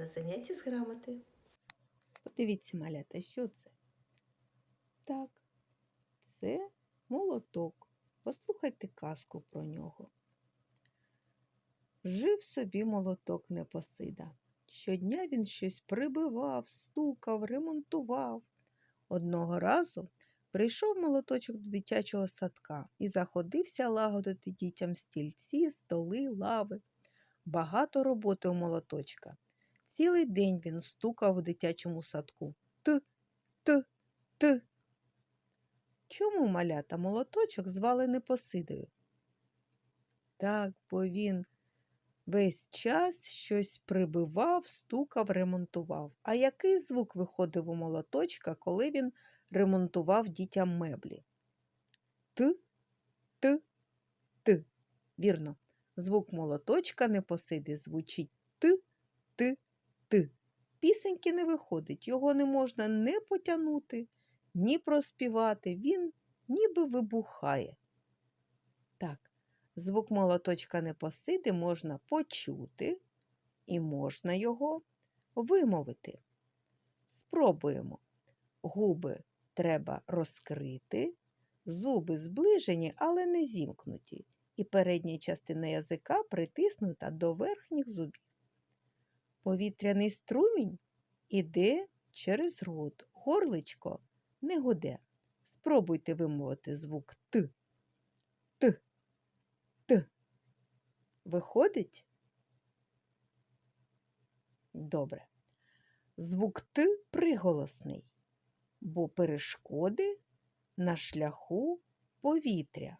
на занятті з грамоти. Подивіться, малята, що це? Так, це молоток. Послухайте казку про нього. Жив собі молоток Непосида. Щодня він щось прибивав, стукав, ремонтував. Одного разу прийшов молоточок до дитячого садка і заходився лагодити дітям стільці, столи, лави. Багато роботи у молоточка. Цілий день він стукав у дитячому садку. Т, т, т. Чому малята молоточок звали Непосидою? Так, бо він весь час щось прибивав, стукав, ремонтував. А який звук виходив у молоточка, коли він ремонтував дітям меблі? Т, т, т. Вірно, звук молоточка Непосиди звучить т, т, т. Пісеньки не виходить, його не можна не потягнути, ні проспівати. Він ніби вибухає. Так, звук молоточка Непосиди можна почути і можна його вимовити. Спробуємо. Губи треба розкрити, зуби зближені, але не зімкнуті, і передня частина язика притиснута до верхніх зубів. Повітряний струмінь іде через рот, горличко не гуде. Спробуйте вимовити звук Т. Т. Т. Виходить? Добре. Звук Т приголосний, бо перешкоди на шляху повітря.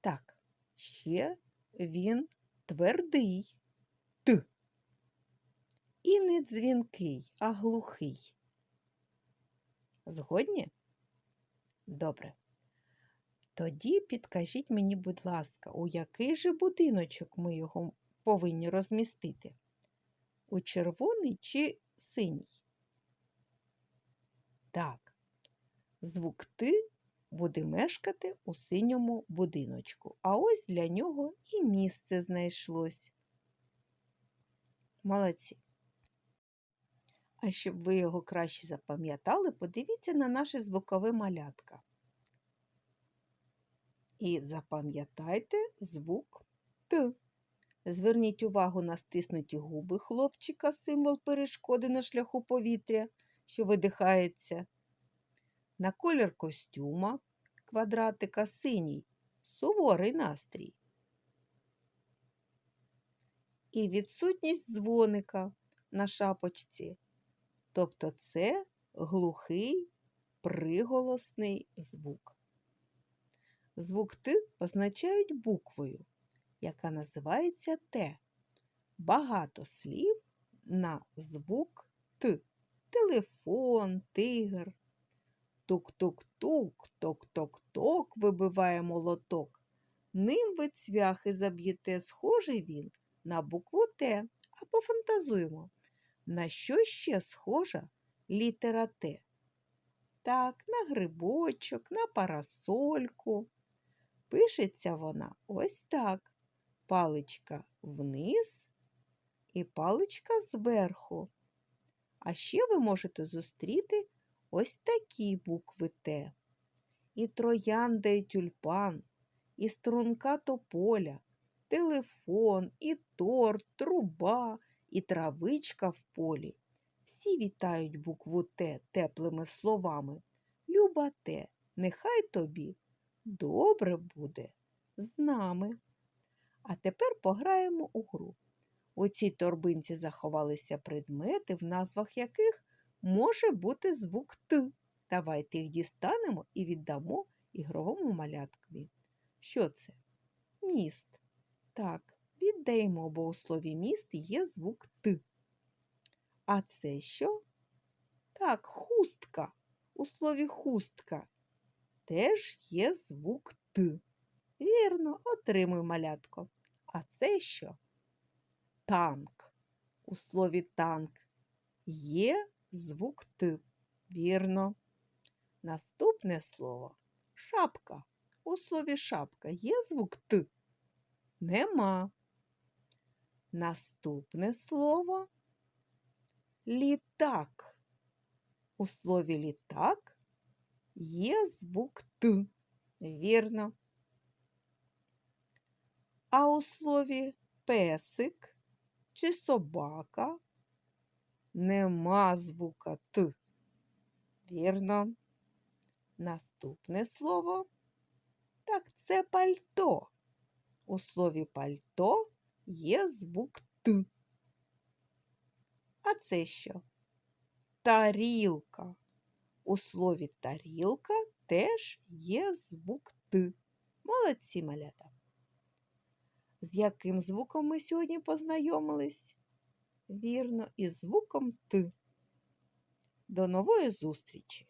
Так, ще він твердий. І не дзвінкий, а глухий. Згодні? Добре. Тоді підкажіть мені, будь ласка, у який же будиночок ми його повинні розмістити? У червоний чи синій? Так, звук Т буде мешкати у синьому будиночку, а ось для нього і місце знайшлось. Молодці. А щоб ви його краще запам'ятали, подивіться на наше звукове малятка. І запам'ятайте звук Т. Зверніть увагу на стиснуті губи хлопчика, символ перешкоди на шляху повітря, що видихається. На колір костюма квадратика синій, суворий настрій. І відсутність дзвоника на шапочці. Тобто це глухий приголосний звук. Звук Т позначають буквою, яка називається Т. Багато слів на звук Т. Телефон, тигр. Тук-тук-тук, ток-ток-ток вибиває молоток. Ним ви цвяхи заб'єте, схожий він на букву Т. А пофантазуємо. На що ще схожа літера Т? Так, на грибочок, на парасольку. Пишеться вона ось так. Паличка вниз і паличка зверху. А ще ви можете зустріти ось такі букви Т. І троянда, і тюльпан, і струнка тополя, телефон, і торт, труба, і травичка в полі. Всі вітають букву Т теплими словами. Люба Т, нехай тобі добре буде з нами. А тепер пограємо у гру. У цій торбинці заховалися предмети, в назвах яких може бути звук Т. Давайте їх дістанемо і віддамо ігровому маляткові. Що це? Міст. Так, віддаємо, бо у слові міст є звук Т. А це що? Так, хустка. У слові хустка теж є звук Т. Вірно, отримуй малятко. А це що? Танк. У слові танк є звук Т. Вірно. Наступне слово шапка. У слові шапка є звук Т? Нема. Наступне слово літак. У слові літак є звук Т. Вірно. А у слові песик чи собака нема звука Т. Вірно. Наступне слово так це пальто. У слові пальто є звук Т. А це що? Тарілка. У слові тарілка теж є звук Т. Молодці малята. З яким звуком ми сьогодні познайомились? Вірно, із звуком Т. До нової зустрічі!